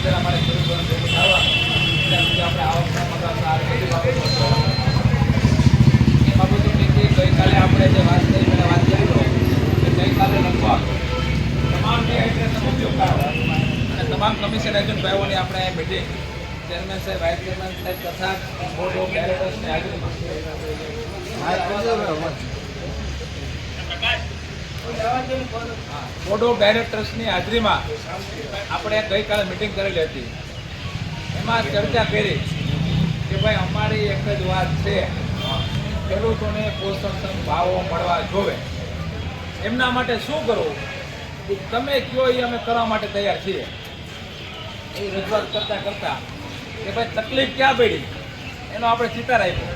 અંદર અમારે ખેડૂતોને ભેગું થવાનું ત્યાં સુધી આપણે આવકના મગાવતા આ બધી બાબતો એ બાબતો પૈકી ગઈકાલે આપણે જે વાત કરી મેં વાત કરી કે ગઈકાલે લગભગ તમામ જે ઉપયોગ અને તમામ કમિશન એજન્ટ ભાઈઓની આપણે મિટિંગ ચેરમેન સાહેબ વાઇસ ચેરમેન સાહેબ તથા બોર્ડ ઓફ ડાયરેક્ટર્સની હાજરીમાં બોર્ડ ઓફ ડાયરેક્ટર્સની હાજરીમાં આપણે ગઈકાલે મિટિંગ કરેલી હતી. એમાં ચર્ચા કરી કે ભાઈ, અમારી એક જ વાત છે, ખેડૂતોને પોષણક્ષમ ભાવો મળવા જોવે. એમના માટે શું કરવું? તમે કયો એ અમે કરવા માટે તૈયાર છીએ? એ રજૂઆત કરતાં કરતાં કે ભાઈ, તકલીફ ક્યાં પડી? એનો આપણે ચિતાર આપ્યો.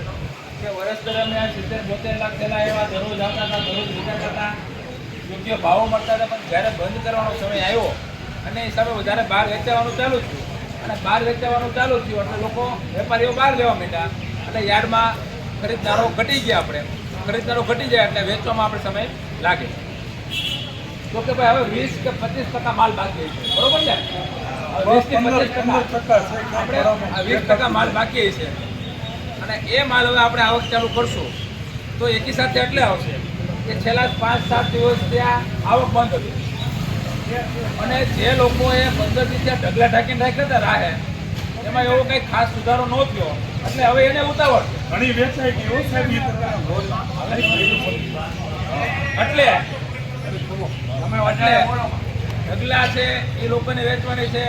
કે વર્ષ દરમિયાન સિત્તેર બોતેર લાખ પહેલાં એવા દરરોજ આવતા હતા, દરરોજ વિચારતા હતા. યોગ્ય ભાવો મળતા હતા પણ જ્યારે બંધ કરવાનો સમય આવ્યો અને એ સામે વધારે બહાર વેચાવાનું ચાલુ થયું. અને બહાર વેચાવાનું ચાલુ થયું એટલે લોકો વેપારીઓ બહાર લેવા માંડ્યા. એટલે યાર્ડમાં ખરીદનારો ઘટી ગયા આપણે. ખરીદનારો ઘટી જાય એટલે વેચવામાં આપણે સમય લાગે. તો કે ભાઈ હવે વીસ કે પચીસ ટકા માલ બાકી છે. બરોબર છે વીસ કે પચીસ ટકા. આપણે વીસ ટકા માલ બાકી છે. અને એ માલ હવે આપણે આવક ચાલુ કરશું. તો એકી સાથે એટલે આવશે. કે છેલ્લા પાંચ સાત દિવસ ત્યાં આવક બંધ હતી. અને જે લોકોએ પંદરથી ત્યાં ઢગલા ઢાંકીને રાખ્યા હતા રાહે એમાં એવો કંઈ ખાસ સુધારો ન થયો. એટલે હવે એને ઉતાવળ. ઘણી વેચાઈ ગઈ સાહેબ એટલે એટલે ઢગલા છે એ લોકોને વેચવાની છે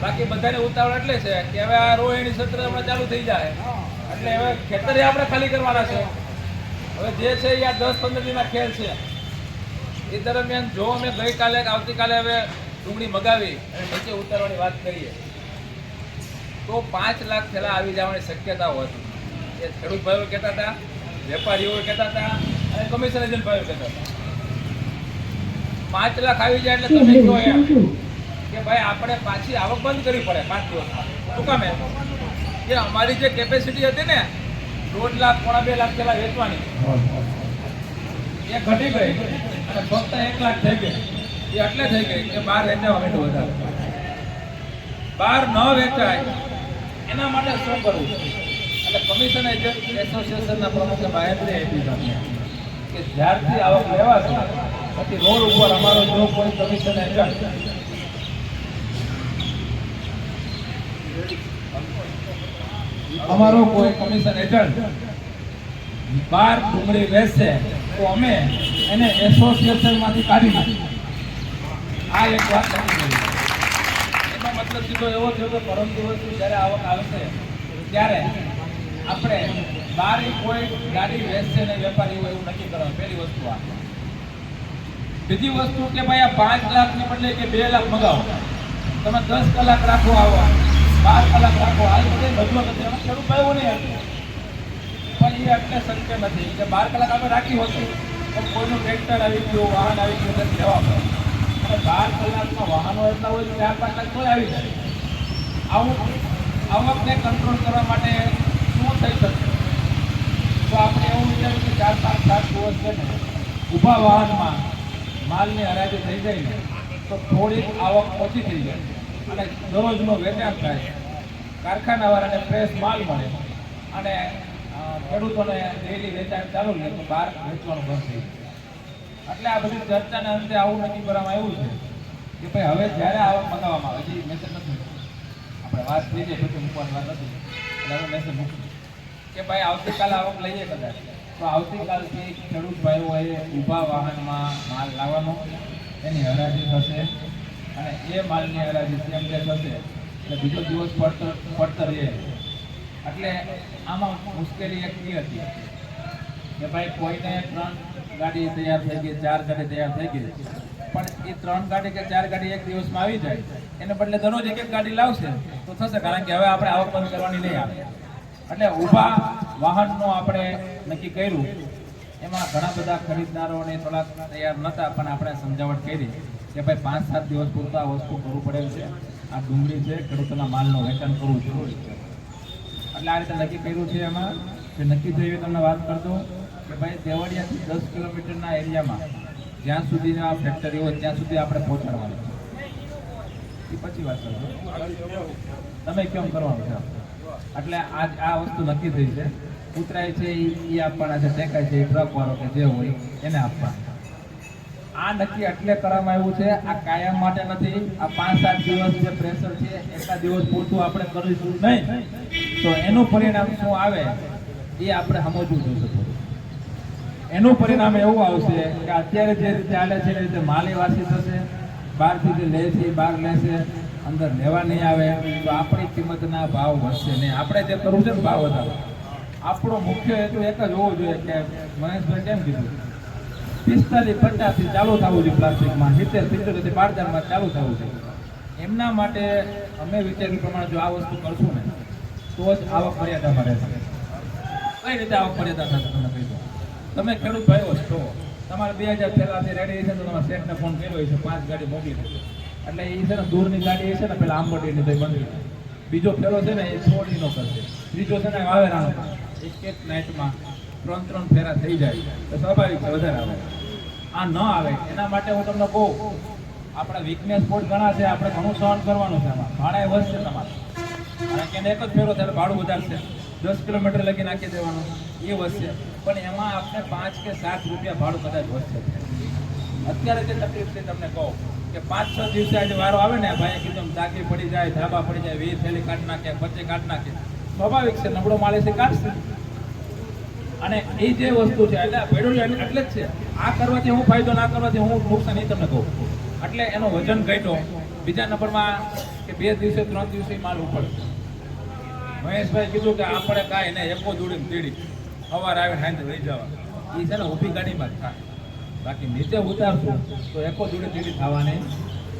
બાકી બધાને ઉતાવળ એટલે છે કે હવે આ રોહિણી સત્ર હમણાં ચાલુ થઈ જાય. એટલે હવે ખેતરે આપણે ખાલી કરવાના છે. હવે જે છે એ આ દસ પંદર દિનના ખેલ છે. એ દરમિયાન જો અમે ગઈકાલે આવતીકાલે હવે ડુંગળી મગાવી અને નીચે ઉતારવાની વાત કરીએ, તો પાંચ લાખ થેલા આવી જવાની શક્યતાઓ હતી. એ ખેડૂત ભાઈઓ કહેતા હતા, વેપારીઓ કહેતા હતા અને કમિશન એજન્ટ ભાઈઓ કહેતા હતા. પાંચ લાખ આવી જાય એટલે તમે કહો એમ કે ભાઈ આપણે પાછી આવક બંધ કરવી પડે પાંચ દિવસમાં. શું કામ એમ? કે અમારી જે કેપેસિટી હતી ને, દોઢ લાખ, પોણા બે લાખ થેલા વેચવાની. એ ઘટી ગઈ. અને ફક્ત એક લાખ થઈ ગઈ. એ એટલે થઈ ગઈ કે બહાર વેચાવા માંડ્યું વધારે. બહાર ન વેચાય, એના માટે શું કરવું? એટલે કમિશન એજન્ટ એસોસિએશનના પ્રમુખે બાહેંદ્રી આપી હતી કે જ્યારથી આવક લેવાશે, પછી રોડ ઉપર અમારો જો કોઈ કમિશન એજન્ટ અમારો કોઈ કમિશન એજન્ટ બાર ડુંગળી વેચશે તો અમે એને એસોસિએશનમાંથી કાઢી નાખીએ. આ એક વાત એનો મતલબ સીધો એવો થયો કે પરમ દિવસથી જ્યારે આવક આવશે, ત્યારે આપણે બારી કોઈ ગાડી વેચશે ને વેપારી હોય એવું નક્કી કરવા પહેલી વસ્તુ આ. બીજી વસ્તુ કે ભાઈ આ પાંચ લાખની બદલે કે બે લાખ મગાવો. તમે દસ કલાક રાખો આવો. બાર કલાક રાખો. આ બધે બધું નથી. ખેડૂત ભાઈઓ નહીં હતું એ એટલે શક્ય નથી. કે બાર કલાક આપણે રાખી હોતી તો કોઈનું ટ્રેક્ટર આવી ગયું, વાહન આવી ગયું નથી જવા પડે અને બાર કલાકમાં વાહનો એટલા હોય ચાર પાંચ કલાક કોઈ આવી જાય. આવું આવકને કંટ્રોલ કરવા માટે શું થઈ શકે? તો આપણે એવું વિચાર્યું કે ચાર પાંચ સાત દિવસ છે ને ઊભા વાહનમાં માલની હરાજી થઈ જાય ને, તો થોડીક આવક ઓછી થઈ જાય. અને દરરોજનું વેચાણ થાય. કારખાનાવાળાને ફ્રેશ માલ મળે. અને ખેડૂતોને ડેલી વેચાણ ચાલુ રહે તો બહાર વેચવાનું બંધ થઈ એટલે આ બધી ચર્ચાના અંતે આવું નક્કી કરવામાં આવ્યું છે કે ભાઈ હવે જ્યારે આવક મંગાવવામાં આવે, હજી મેસેજ નથી આપણે વાત થઈ જાય, પછી મૂકવાની વાત નથી. એટલે હવે મેસેજ મૂકું કે ભાઈ આવતીકાલે આવક લઈએ કદાચ. તો આવતીકાલથી ખેડૂત ભાઈઓએ ઊભા વાહનમાં માલ લાવવાનો. એની હરાજી થશે અને એ માલની હરાજી જેમ જેમ થશે. એટલે બીજો દિવસ પડતર પડતર એ એટલે આમાં મુશ્કેલી એક એ હતી કે ભાઈ કોઈને ત્રણ ગાડી તૈયાર થઈ ગઈ, ચાર ગાડી તૈયાર થઈ ગઈ. પણ એ ત્રણ ગાડી કે ચાર ગાડી એક દિવસમાં આવી જાય, એને બદલે દરરોજ એક એક ગાડી લાવશે, તો થશે. કારણ કે હવે આપણે આવક બંધ કરવાની નહીં આવે. એટલે ઊભા વાહનનું આપણે નક્કી કર્યું. એમાં ઘણા બધા ખરીદદારોને થોડાક તૈયાર નહોતા પણ આપણે સમજાવટ કરી કે ભાઈ પાંચ, સાત દિવસ પૂરતા વસ્તુ કરવું પડેલ છે. આ ડુંગળી છે, ખેડૂતોના માલનું વેચાણ કરવું જરૂરી છે. એટલે આ રીતે નક્કી કર્યું છે એમાં. કે નક્કી થઈ એ તમને વાત કરતો કે ભાઈ દેવળિયાથી દસ કિલોમીટરના એરિયામાં જ્યાં સુધી આ ફેક્ટરી હોય, ત્યાં સુધી આપણે પહોંચાડવાનું એ પછી વાત કરજો. તમે કેમ કરવાનું છે એટલે આજ આ વસ્તુ નક્કી થઈ છે. ઉતરાય છે એ આપવાના છે, ટેકાય છે એ ટ્રક વાળો કે જે હોય, એને આપવાના આ નક્કી એટલે કરવામાં આવ્યું છે. આ કાયમ માટે નથી. આ પાંચ સાત દિવસ જે પ્રેશર છે એટલા દિવસ પૂરતું આપણે કરીશું નહીં. તો એનું પરિણામ શું આવે, એ આપણે સમજવું જોઈએ. એનું પરિણામ એવું આવશે કે અત્યારે જે રીતે ચાલે છે, એ રીતે માલીવાસી થશે, બહારથી જે લે છે, એ બહાર લેશે, અંદર લેવા નહીં આવે, તો આપણી કિંમતના ભાવ વધશે નહીં. આપણે જે કરવું છે ને ભાવ વધારો આપણો મુખ્ય હેતુ એક જ હોવો જોઈએ કે મહેશભાઈ કેમ કીધું? પિસ્તાલીસ પચાસથી ચાલુ થવું જોઈએ પ્લાસ્ટિકમાં, સિત્તેર સિત્તેર બાર ચાલુ થવું છે એમના માટે અમે વિચાર્યું પ્રમાણે જો આ વસ્તુ કરશું ને તો જ આવક મર્યાદામાં રહેશે કઈ રીતે આવક મર્યાદા થશે તમને કહી દો તમે ખેડૂત ભાઈઓ છો. તમારે બે હજાર પહેલાથી રેડી છે તો તમારા શેઠને ફોન કર્યો છે પાંચ ગાડી મોકલી દે એટલે એ છે ને દૂરની ગાડી છે ને પેલા આંબટીની તો બંધ બીજો ફેરો છે ને એ છોડીનો કરશે. ત્રીજો છે ને વાવેરાનો એક એક નાઇટમાં ત્રણ ત્રણ ફેરા થઈ જાય. તો સ્વાભાવિક છે, વધારે આવે. આ ન આવે, એના માટે હું તમને કહું, આપણા વીકનેસ બોર્ડ ઘણા છે, આપણે ઘણું સહન કરવાનું છે એમાં ભાડા એ વધશે તમારે. કે એક જ ફેરો ત્યારે ભાડું વધારશે. દસ કિલોમીટર લગી નાખી દેવાનું. એ વધશે. પણ એમાં આપણે પાંચ કે સાત રૂપિયા ભાડું કદાચ વધશે. અત્યારે જે તકલીફ છે તમને કહું કે પાંચ છ દિવસે આજે વારો આવે ને ભાઈ કીધું ધાકી પડી જાય, ધાબા પડી જાય, વીર થેલી કાઢ નાખે, પચે કાઢ નાખે. સ્વાભાવિક છે, નબળો માલે છે કાઢશે. અને એ જે વસ્તુ છે, એટલે ભેડું એટલે જ છે. આ કરવાથી હું ફાયદો, ના કરવાથી હું નુકસાન, એ તમને કહું. એટલે એનો વજન ઘટ્યો. બીજા નંબરમાં કે બે દિવસે, ત્રણ દિવસે માલ ઉપડશે મહેશભાઈ કીધું કે આપણે કાંઈ ને એકો દોડીને તીડી. સવારે આવે સાંજે લઈ જવા એ છે ને ઊભી ગાડીમાં જ થાય. બાકી નીચે ઉતારશું તો એકો જોડી તીડી થવાની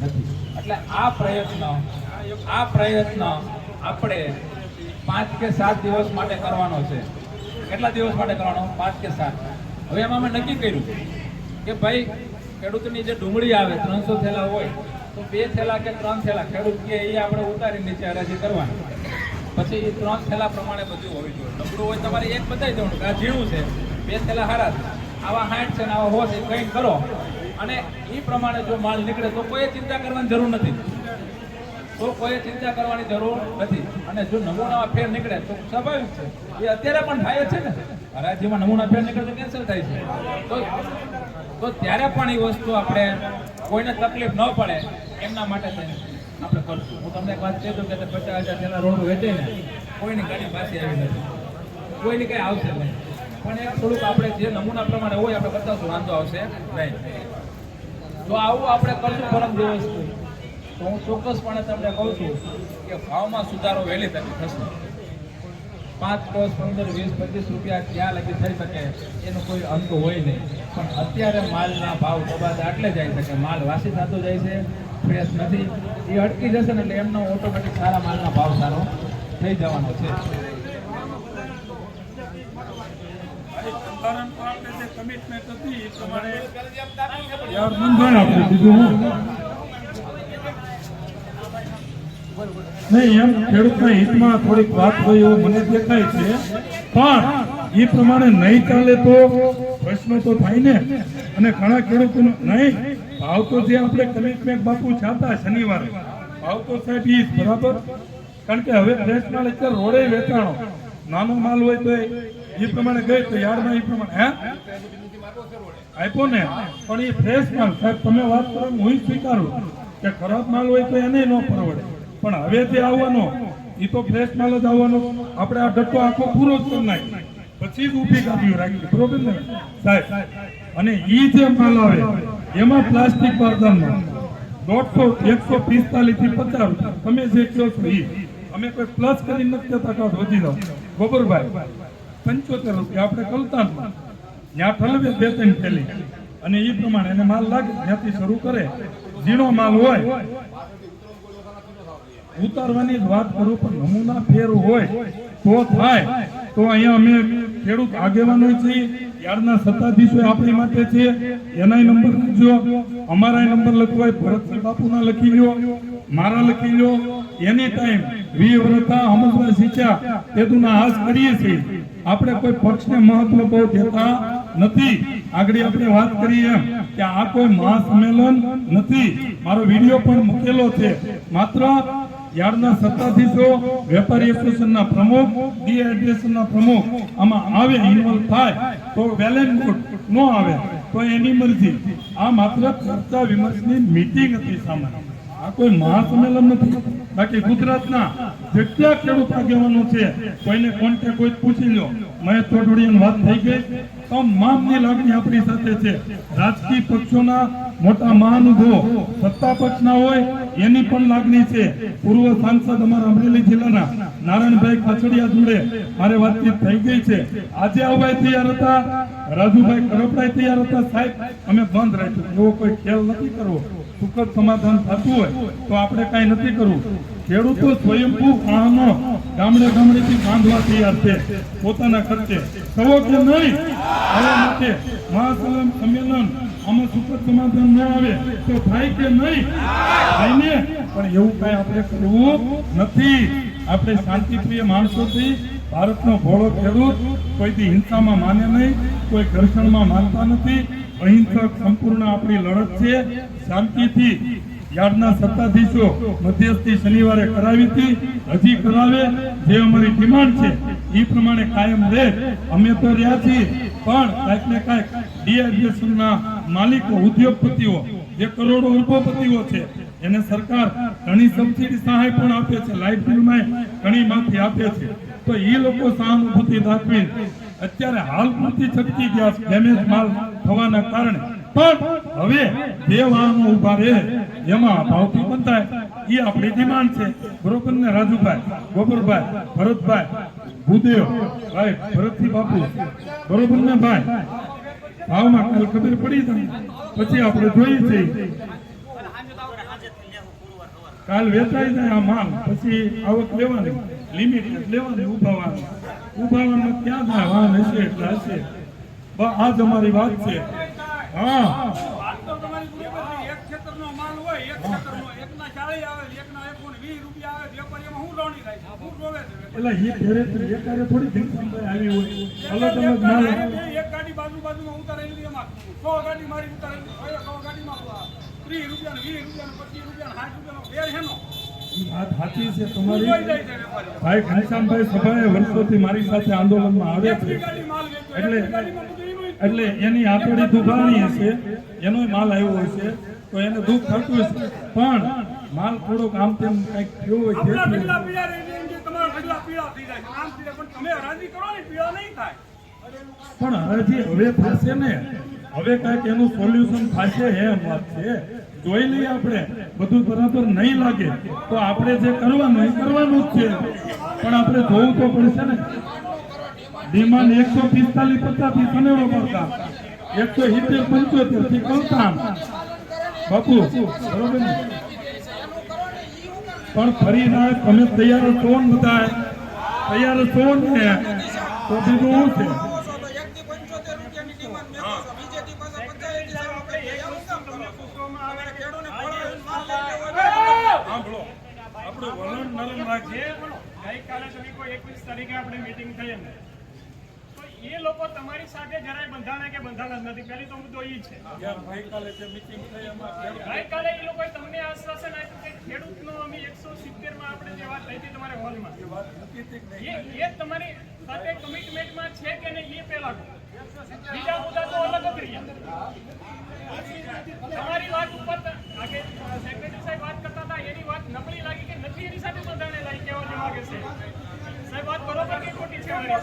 નથી. એટલે આ પ્રયત્ન આ પ્રયત્ન આપણે પાંચ કે સાત દિવસ માટે કરવાનો છે. કેટલા દિવસ માટે કરવાનો? પાંચ કે સાત. હવે એમાં અમે નક્કી કર્યું કે ભાઈ, ખેડૂતની જે ડુંગળી આવે, ત્રણસો થેલા હોય, તો બે થેલા કે ત્રણ થેલા ખેડૂત કે એ આપણે ઉતારી નીચે અરજી કરવાની. પછી એ ત્રણ થેલા પ્રમાણે બધું હોવી જોઈએ. નબળું હોય તમારે એક બતાવી દેવાનું કે આ ઝીણું છે, બે થેલા હારા આવા હાઠ છે ને આવા હોશ એ કંઈ કરો. અને એ પ્રમાણે જો માલ નીકળે તો કોઈ ચિંતા કરવાની જરૂર નથી. તો કોઈ ચિંતા કરવાની જરૂર નથી. અને જો નમૂનામાં ફેર નીકળે તો સ્વાભાવિક છે. એ અત્યારે પણ થાય છે ને. હરાજીમાં નમૂના ફેર નીકળે તો કેન્સલ થાય છે. તો તો ત્યારે પણ એ વસ્તુ આપણે કોઈને તકલીફ ન પડે, એમના માટે થઈને. આપણે કરશું. હું તમને એક વાત કહી દઉં કે પચાસ હજાર જેના રોડ વેચે ને કોઈની ગાડી પાછી આવી નથી. કોઈની કઈ આવશે નહીં. પણ એક થોડુંક આપણે જે નમૂના પ્રમાણે હોય, આપણે બતાવશું, વાંધો આવશે નહીં. તો આવું આપણે કરશું પરમ દિવસ તો હું ચોક્કસપણે તમને કહું છું કે ભાવમાં સુધારો વહેલી તકે થશે. પાંચ દસ પંદર, વીસ, પચીસ રૂપિયા ક્યાં લગી થઈ શકે, એનો કોઈ અંત હોય નહીં. પણ અત્યારે માલના ભાવ દબાતા આટલે જાય છે માલ વાસી થતો જાય છે ફ્રેશ નથી. એ અટકી જશે ને એટલે એમનો ઓટોમેટિક સારા માલના ભાવ સારો થઈ જવાનો છે. કમિટમેન્ટ હતી એ પ્રમાણે યાર બંધાય આપણે બીજું હું નહીં, એમ ખેડૂતના હિતમાં થોડીક વાત હોય એવું મને દેખાય છે. પણ એ પ્રમાણે નહીં ચાલે તો પ્રશ્ન તો થાય ને. અને ઘણા ખેડૂતો નહીં, ભાવ તો જે આપણે કમિટમેન્ટ બાપુ છાતા શનિવારે. ભાવ તો સાહેબ ઈ બરાબર? કારણ કે હવે ફ્રેશ માલ અત્યારે રોડે વેચાણો. નાનો માલ હોય તો એ પ્રમાણે ગઈ તો યાર્ડમાં એ પ્રમાણે, હે? આપ્યો ને? પણ એ ફ્રેશ માલ, સાહેબ, તમે વાત કરો હું સ્વીકારું કે ખરાબ માલ હોય તો એને ન પરવડે. પણ હવે જે આવવાનો એ તો ફ્રેશ માલ જ આવવાનો. આપણે આ ડટ્ટો આખો પૂરો જ કરી પછી જ ઊભી કાઢ્યું રાખી બરોબર ને? સાહેબ, અને ઈ જે માલ આવે, એમાં પ્લાસ્ટિક બારદાનમાં દોઢસો, એકસો પિસ્તાલીસથી પચાસ તમે જે કહો છો ઈ. અમે કોઈ પ્લસ કરી નથી કહેતા કે વધી દઉં ગોબરભાઈ પંચોતેર રૂપિયા આપણે કલતાનમાં. ત્યાં ઠલવે બે ત્રણ થેલી. અને એ પ્રમાણે એને માલ લાગે. ત્યાંથી શરૂ કરે. ઝીણો માલ હોય ઉતારવાની જ વાત કરું, પણ નમૂના ફેર હોય તો થાય. તો અહીંયા અમે ખેડૂત આગેવાનો છીએ ત્યારના સત્તાધીશો આપણી માટે છે. એનાય નંબર લખજો. અમારાય નંબર લખવાય. ભરતસિંહ બાપુના લખી લ્યો. મારા લખી લ્યો. એની ટાઈમ વી વ્રતા હમસરા શીખ્યા તેદુના હાસ કરીએ છીએ. આપણે કોઈ પક્ષને મહત્વ બહુ દેતા નથી. આગળ આપણે વાત કરીએ એમ કે આ કોઈ મહાસંમેલન નથી. મારો વીડિયો પણ મૂકેલો છે. માત્ર યાર્ડના સત્તાધીશો, વેપારી એસોસિએશનના પ્રમુખ ડીએડ્રેશનના પ્રમુખ, આમાં આવે ઇન્વોલ્વ થાય, તો વેલ ગુડ ન આવે, તો એની મરજી. આ માત્ર ચર્ચા વિમર્શની મીટિંગ હતી સામે. આ કોઈ મહાસંમેલન નથી. બાકી ગુજરાતના જેટલા ખેડૂત આગેવાનો છે, કોઈને કોન્ટેક્ટ કોઈ પૂછી લો મહેશ તોડવડિયાની વાત થઈ ગઈ. તમામની લાગણી આપણી સાથે છે. રાજકીય પક્ષોના મોટા મહાનુભવો, સત્તા પક્ષના હોય એની પણ લાગણી છે. પૂર્વ સાંસદ અમારા અમરેલી જિલ્લાના નારાયણભાઈ કાછડિયા જોડે મારે વાતચીત થઈ ગઈ છે. આજે અવાય તૈયાર હતા. રાજુભાઈ કરપડાય તૈયાર હતા. સાહેબ, અમે બંધ રાખ્યું. એવો કોઈ ખેલ નથી કરવો. સુખદ સમાધાન થતું હોય તો આપણે કાંઈ નથી કરવું. ખેડૂતો સ્વયંભૂ વાહનો ગામડે ગામડેથી બાંધવા તૈયાર છે. પોતાના ખર્ચે. કહો કે નહીં. હવે માટે મહાસંમેલન સંમેલન આમાં સુખદ સમાધાન ન આવે તો થાય કે નહીં? થાય ને પણ એવું કઈ આપણે કરવું નથી. આપણે શાંતિપ્રિય માણસોથી ભારતનો ભોળો ખેડૂત, કોઈથી હિંસામાં માને નહીં, કોઈ ઘર્ષણમાં માનતા નથી. અહિંસક સંપૂર્ણ આપણી લડત છે. શાંતિથી યાર્ડના સત્તાધીશો મધ્યસ્થી શનિવારે કરાવી હતી. હજી કરાવે, જે અમારી ડિમાન્ડ છે. એ પ્રમાણે કાયમ રહે. અમે તો રહ્યા છીએ. પણ કાંઈક ને કાંઈક ડીએડ્રેશનના માલિકો, ઉદ્યોગપતિઓ, જે કરોડો અરબોપતિઓ છે, એને સરકાર ઘણી સબસિડી સહાય પણ આપે છે લાઈફ બિલમાં ઘણી માફી આપે છે. તો એ લોકો સહાનુભૂતિ દાખવી અત્યારે હાલ પૂરતી છટકી ગયા ડેમેજ માલ થવાના કારણે. પણ હવે બે વાહનો ઊભા રહે એમાં ભાવથી બંધાય એ આપણી ડિમાન્ડ છે. બરોબર ને, રાજુભાઈ ગોબરભાઈ ભરતભાઈ ભૂદેવ. ભાઈ ભરતથી બાપુ. બરોબર ને, ભાઈ? ભાવમાં કાલ ખબર પડી જાય પછી આપણે જોઈએ છીએ. કાલ વેચાઈ જાય આ માલ, પછી આવક લેવાની, લિમિટ લેવાની ઉભાવાની ઉભાવામાં ક્યાં થાય? વાહન હશે એટલે હશે. આ જ અમારી વાત છે. હા. તમારી છે. એક ખેતરનો માલ હોય, એક ખેતરનો. એકના ચાળી આવે એકના એકસો ને વીસ રૂપિયા આવે વેપારીમાં હું? હું? એટલે એ ઘરે એકારે થોડી ઘનશ્યામભાઈ આવી હોય. અલગ અલગ માલ એક ગાડી બાજુ બાજુમાં ઉતારેલી એમાં. સો ગાડી મારી ઉતારેલી સો ગાડીમાં ત્રીસ રૂપિયા વીસ રૂપિયા પચીસ રૂપિયા સાઠ રૂપિયાનો ફેર હેનો. વાત સાચી છે તમારી. ભાઈ ઘનશ્યામભાઈ સભાએ વર્ષોથી મારી સાથે આંદોલનમાં આવે છે. એટલે. એટલે એની આતડી દુભાણી હશે એનો માલ આવ્યો હશે તો એને દુઃખ થતું હશે પણ માલ થોડોક આમ તેમ કંઈક થયો હોય છે ઢગલા પીળા રહી એમ કે તમારા ઢગલા થઈ જાય. આમ પણ તમે હરાજી કરો ને પીળા નહીં થાય. પણ હજી હવે થશે ને. હવે કાંઈક એનું સોલ્યુશન થશે એમ વાત છે. જોઈ લઈએ આપણે. બધું બરાબર નહીં લાગે તો આપણે જે કરવાનું એ કરવાનું જ છે. પણ આપણે જોવું તો પડશે ને. ડિમાન્ડ એકસો પિસ્તાલીસ પચાસથી સનેડો કરતા એકસો સિત્તેર પંચોતેરથી કલતામ બાપુ બરોબર ને? પણ ફરી ના તમે તૈયાર છો ને બધા તૈયાર છો ને. તો બીજું શું છે? આપણું વલણ નરમ રાખીએ ગઈકાલે તમે કોઈ એકવીસ તારીખે આપણે મીટિંગ થઈ એમ તો એ લોકો તમારી સાથે જરાય બંધાણા કે બંધાણા નથી. પહેલી તો મુદ્દો એ છે. યાર ગઈકાલે જે મીટિંગ થઈ એમાં ખેડૂત- ગઈકાલે એ લોકોએ તમને આશ્વાસન આપ્યું કે ખેડૂતનો અમે એકસો સિત્તેરમાં આપણે જે વાત થઈ હતી તમારે હોલમાં એ વાત નથી તે નહીં એ એ તમારી સાથે કમિટમેન્ટમાં છે કે નહીં એ પહેલા કહો. બીજા મુદ્દા તો અલગ જ રહ્યા તમારી વાત ઉપર આગે સેક્રેટરી સાહેબ વાત કરતા હતા એની વાત નબળી લાગી કે નથી એની સાથે બંધાણે લાગી કહેવા માંગે છે સાહેબ વાત બરોબર કે ખોટી છે મારી?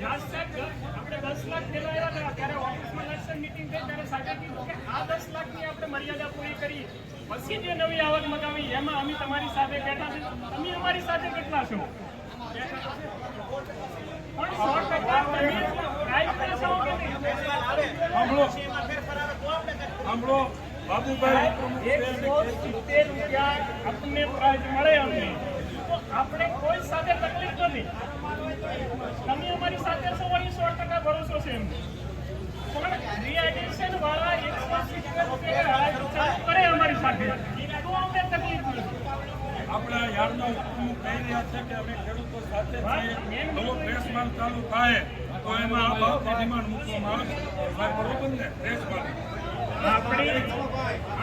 યાદ સાહેબ આપણે દસ લાખ પહેલા આવ્યા હતા ત્યારે ઓફિસમાં લક્ષણ થઈ કીધું કે આ દસ લાખની આપણે મર્યાદા પૂરી કરી પછી જે નવી આવક મગાવી એમાં અમે તમારી સાથે બેઠા છે તમે અમારી સાથે કેટલા છો? સો આપણને પ્રાઇઝ મળે અમને. આપણે કોઈ સાથે તકલીફ નથી. તમે અમારી સાથે વળી સો ટકા ભરોસો છે એમ આપણા યાદનો હું કહી રહ્યા છે કે અમે ખેડૂતો સાથે છીએ. નવો ફ્રેશ માલ ચાલુ થાય. તો એમાં આ ભાવની ડિમાન્ડ મૂકવામાં આવે. બરોબર ને? રેસવાળી આપણી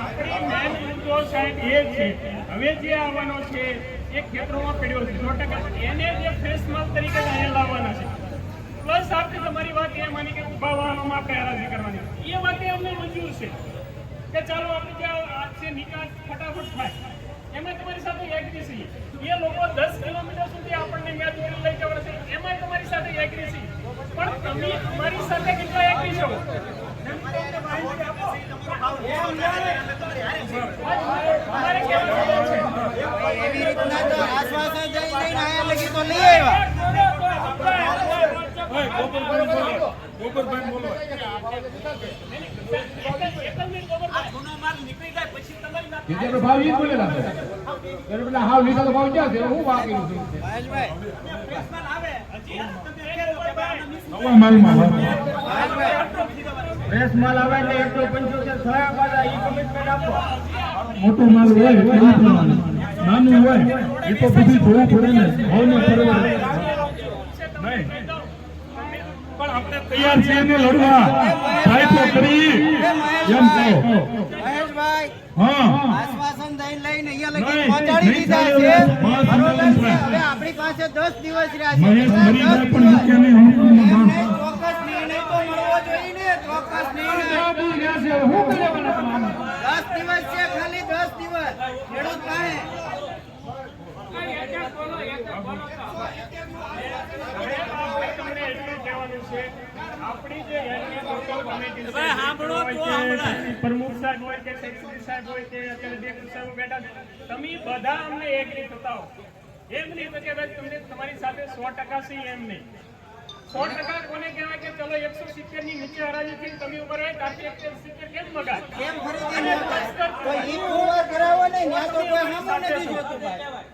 આપણી મેન મુદ્દો સાહેબ એ છે. હવે જે આવવાનો છે, એ ખેતરોમાં પડ્યો છે. સો ટકા. એને જે ફ્રેશ માલ તરીકે લાવવાના છે. પ્લસ આપણે તમારી વાત એ માની કે ઊભા વાહનોમાં આપણે હરાજી કરવાની. એ વાત અમને મંજૂર છે કે ચાલો આપણે જે છે નિકાસ ફટાફટ થાય એમાં તમારી સાથે એગ્રી છીએ. એ લોકો દસ કિલોમીટર સુધી આપણને મેં દોરી લઈ જવાના છે એમાં તમારી સાથે એગ્રી છીએ. પણ તમે અમારી સાથે કેટલા એગ્રી છે? એવી રીતના તો આશ્વાસન જઈ જઈને આયા લગી તો નહીં આવ્યા ગોપરભાઈ બોલો ગોપરભાઈ બોલો બીજાનો હાવ લીધા ભાવ ક્યાં છે હું વાત ફ્રેશ માલ આવે એટલે મોટો માલ હોય, નાનું હોય, એ તો બધું જોવું પડે ને, ભાવને પરવડે નહીં પણ આપણે તૈયાર છીએ ને લડવા. તો કરી એમ કહો. મહેશભાઈ હા. આશ્વાસન દઈને લઈને અહીંયા લગી પહોંચાડી દીધા છે. હવે. આપણી પાસે દસ દિવસ રહ્યા છે. મહેશ મરી જાય પણ ચોક્કસ નિર્ણય તો મળવો જોઈએ ને ચોક્કસ નિર્ણય. હું દિવસ છે ખાલી દસ દિવસ ખેડૂત પાસે તમને એટલું કહેવાનું છે આપણી જે હેલ્થની લોકલ કમિટી છે હોય કે પ્રમુખ સાહેબ હોય કે સેક્રેટરી સાહેબ હોય કે અત્યારે જે સાહેબ બેઠા છે તમે બધા અમને એગ્રી થતા હો એમ નહીં તો કે ભાઈ તમને તમારી સાથે સો ટકા છે એમ નહીં. સો ટકા કોને કહેવાય કે ચલો એકસો સિત્તેરની નીચે હરાજી થી તમે ઉપર હોય ત્યાંથી એકસો સિત્તેર કેમ મગાય કેમ ખરીદી કરાવો ને ત્યાં તો કોઈ સામું નથી જોતું ભાઈ.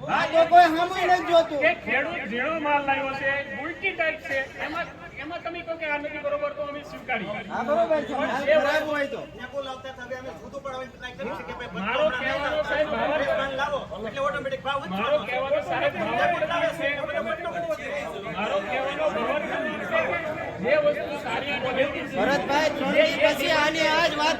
આ તો કોઈ સામું નથી જોતું. કે ખેડૂત ઝીણો માલ લાવ્યો છે ઉલટી ટાઈપ છે એમાં એમાં તમે કહો કે આ નથી બરોબર તો અમે સ્વીકારી હા બરોબર છે માલ ખરાબ હોય તો. મારો કહેવાનો સાહેબ ભાવ મારો કહેવાનો સાહેબ ભાવ છે મારો કહેવાનો ભાવ જે વસ્તુ સારી ભરતભાઈ ત્રણ દી પછી આની આજ વાત